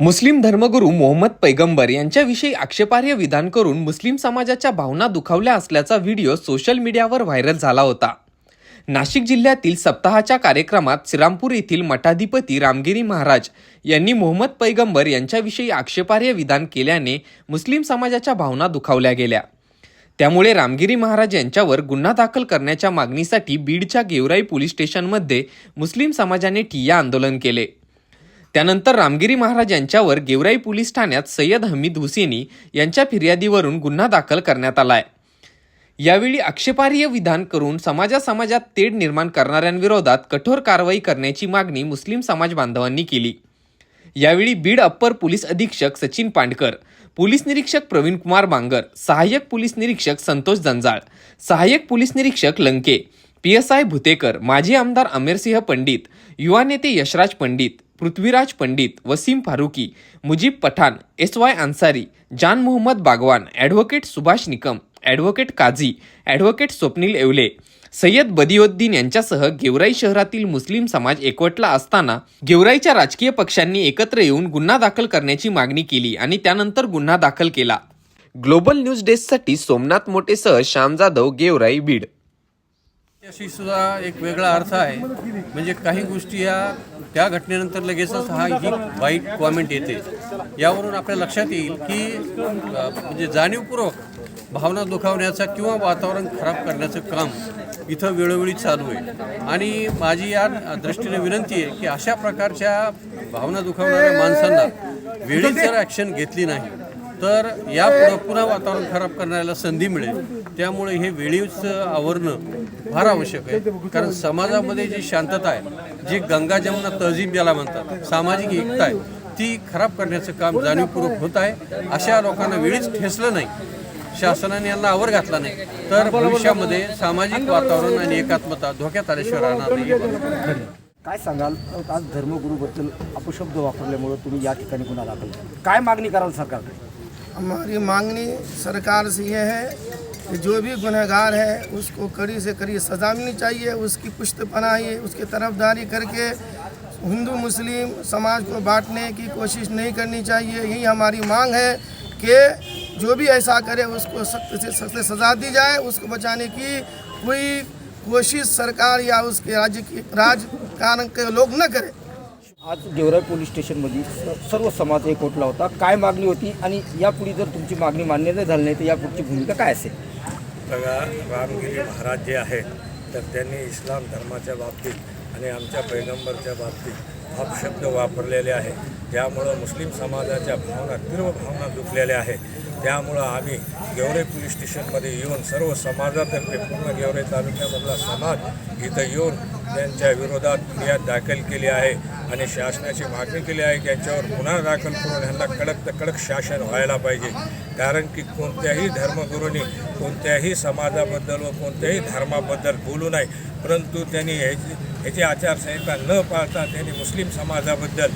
मुस्लिम धर्मगुरू मोहम्मद पैगंबर यांच्याविषयी आक्षेपार्ह विधान करून मुस्लिम समाजाच्या भावना दुखावल्या असल्याचा व्हिडिओ सोशल मीडियावर व्हायरल झाला होता. नाशिक जिल्ह्यातील सप्ताहाच्या कार्यक्रमात श्रीरामपूर येथील मठाधिपती रामगिरी महाराज यांनी मोहम्मद पैगंबर यांच्याविषयी आक्षेपार्ह विधान केल्याने मुस्लिम समाजाच्या भावना दुखावल्या गेल्या. त्यामुळे रामगिरी महाराज यांच्यावर गुन्हा दाखल करण्याच्या मागणीसाठी बीडच्या गेवराई पोलीस स्टेशनमध्ये मुस्लिम समाजाने ठिय्या आंदोलन केले. त्यानंतर रामगिरी महाराज यांच्यावर गेवराई पोलीस ठाण्यात सय्यद हमीद हुसेनी यांच्या फिर्यादीवरून गुन्हा दाखल करण्यात आलाय. यावेळी आक्षेपार्ह विधान करून समाजा समाजात तेढ निर्माण करणाऱ्यांविरोधात कठोर कारवाई करण्याची मागणी मुस्लिम समाज बांधवांनी केली. यावेळी बीड अप्पर पोलीस अधीक्षक सचिन पांडकर पोलीस निरीक्षक प्रवीण कुमार बांगर सहाय्यक पोलीस निरीक्षक संतोष जंजाळ सहाय्यक पोलीस निरीक्षक Lanke P S I Bhutekar माजी आमदार अमेरसिंह पंडित युवा नेते Yashraj Pandit Prithviraj Pandit Wasim Farooqui Mujeeb Pathan S Y Ansari Jan Mohammed Bagwan advocate Subhash Nikam advocate Kazi advocate Swapnil Yewale Sayyed Badiuddin यांच्यासह गेवराई शहरातील मुस्लिम समाज एकवटला असताना गेवराईच्या राजकीय पक्षांनी एकत्र येऊन गुन्हा दाखल करण्याची मागणी केली आणि त्यानंतर गुन्हा दाखल केला. ग्लोबल न्यूज डेस्कसाठी सोमनाथ मोटेसह श्याम जाधव गेवराई बीड. अशी सुद्धा एक वेगळा अर्थ आहे. म्हणजे काही गोष्टी या त्या घटनेनंतर लगेचच हा ही वाईट कॉमेंट येते. यावरून आपल्या लक्षात येईल की म्हणजे जाणीवपूर्वक भावना दुखावण्याचा किंवा वातावरण खराब करण्याचं काम इथं वेळोवेळी चालू आहे. आणि माझी या दृष्टीने विनंती आहे की अशा प्रकारच्या भावना दुखावणाऱ्या माणसांना वेळी जर ॲक्शन घेतली नाही. तर यापुढं पुन्हा वातावरण खराब करण्याला संधी मिळेल. त्यामुळे हे वेळीच आवरणं फार आवश्यक आहे. कारण समाजामध्ये जी शांतता आहे जी गंगा जमुना तहजीब ज्याला म्हणतात सामाजिक एकता आहे ती खराब करण्याचं काम जाणीवपूर्वक होत आहे. अशा लोकांना वेळीच ठेसलं नाही. शासनाने यांना आवर घातला नाही. तर भविष्यामध्ये सामाजिक वातावरण आणि एकात्मता धोक्यात आल्याशिवाय राहणार नाही काय सांगाल? आज धर्मगुरूबद्दल अपशब्द वापरल्यामुळे तुम्ही या ठिकाणी गुन्हा दाखल काय मागणी कराल सरकारकडे? हमारी मांगनी सरकार से ये है कि जो भी गुनहगार है, उसको कड़ी से कड़ी सज़ा मिलनी चाहिए, उसकी पुश्त पनाही, उसकी तरफदारी करके हिंदू, मुस्लिम समाज को बांटने की कोशिश नहीं करनी चाहिए। यही हमारी मांग है कि जो भी ऐसा करे, उसको सख्त से सख्त सज़ा दी जाए, उसको बचाने की कोई कोशिश सरकार या उसके राज्य की राजकारण के लोग न करें। आज गेवराई पोलीस स्टेशनमध्ये स- सर्व समाज एकवटला होता. काय मागणी होती आणि यापुढे जर तुमची मागणी मान्य नाही झाली नाही तर यापुढची भूमिका काय असेल? बघा रामगिरी महाराज जे आहेत तर त्यांनी इस्लाम धर्माच्या बाबतीत आणि आमच्या पैगंबरच्या बाबतीत अपशब्द वापरलेले आहे. त्यामुळं मुस्लिम समाजाच्या भावना तीव्र भावना दुखलेल्या आहेत. त्यामुळं आम्ही गेवरे पोलीस स्टेशनमध्ये येऊन सर्व समाजातर्फे पूर्ण गेवरे तालुक्यामधला समाज इथं येऊन त्यांच्या विरोधात फिर्याद दाखल केली आहे. आणि शासनाची मागणी केली आहे की यांच्यावर गुन्हा दाखल करून ह्यांना कडक तर कडक शासन व्हायला पाहिजे. कारण की कोणत्याही धर्मगुरूंनी कोणत्याही समाजाबद्दल व कोणत्याही धर्माबद्दल बोलू नये. परंतु त्यांनी ह्याची ह्याची आचारसंहिता न पाळता त्यांनी मुस्लिम समाजाबद्दल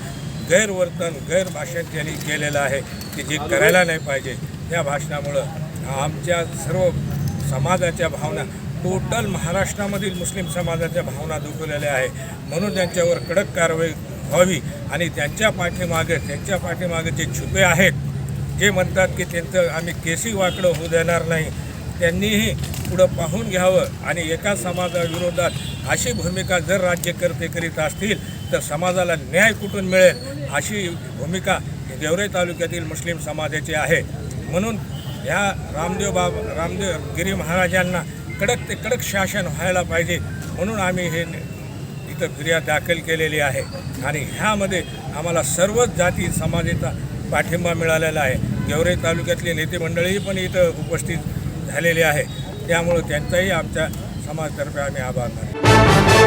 गैरवर्तन गैरभाषण त्यांनी केलेलं आहे की जे करायला नाही पाहिजे. त्या भाषणामुळं आमच्या सर्व समाजाच्या भावना टोटल महाराष्ट्रामधील मुस्लिम समाजाच्या भावना दुखवलेल्या आहे. म्हणून त्यांच्यावर कडक कारवाई व्हावी आणि त्यांच्या पाठीमागे त्यांच्या पाठीमागे जे छुपे आहेत जे म्हणतात की त्यांचं आम्ही केसी वाकडं होऊ देणार नाही त्यांनीही पुढं पाहून घ्यावं आणि एका समाजाविरोधात अशी भूमिका जर राज्यकर्ते करीत असतील तर समाजाला न्याय कुठून मिळेल अशी भूमिका देवरे तालुक्यातील मुस्लिम समाजाची आहे. म्हणून ह्या रामदेव बाब रामदेव गिरी महाराजांना कडक ते कडक शासन व्हायला पाहिजे म्हणून आम्ही हे इथं फिर्याद दाखल केलेली आहे. आणि ह्यामध्ये आम्हाला सर्वच जाती समाजाचा पाठिंबा मिळालेला आहे. गेवरे तालुक्यातले नेते मंडळी पण इथं उपस्थित झालेले आहे. त्यामुळं त्यांचाही आमच्या समाजतर्फे आम्ही आभार मानतो.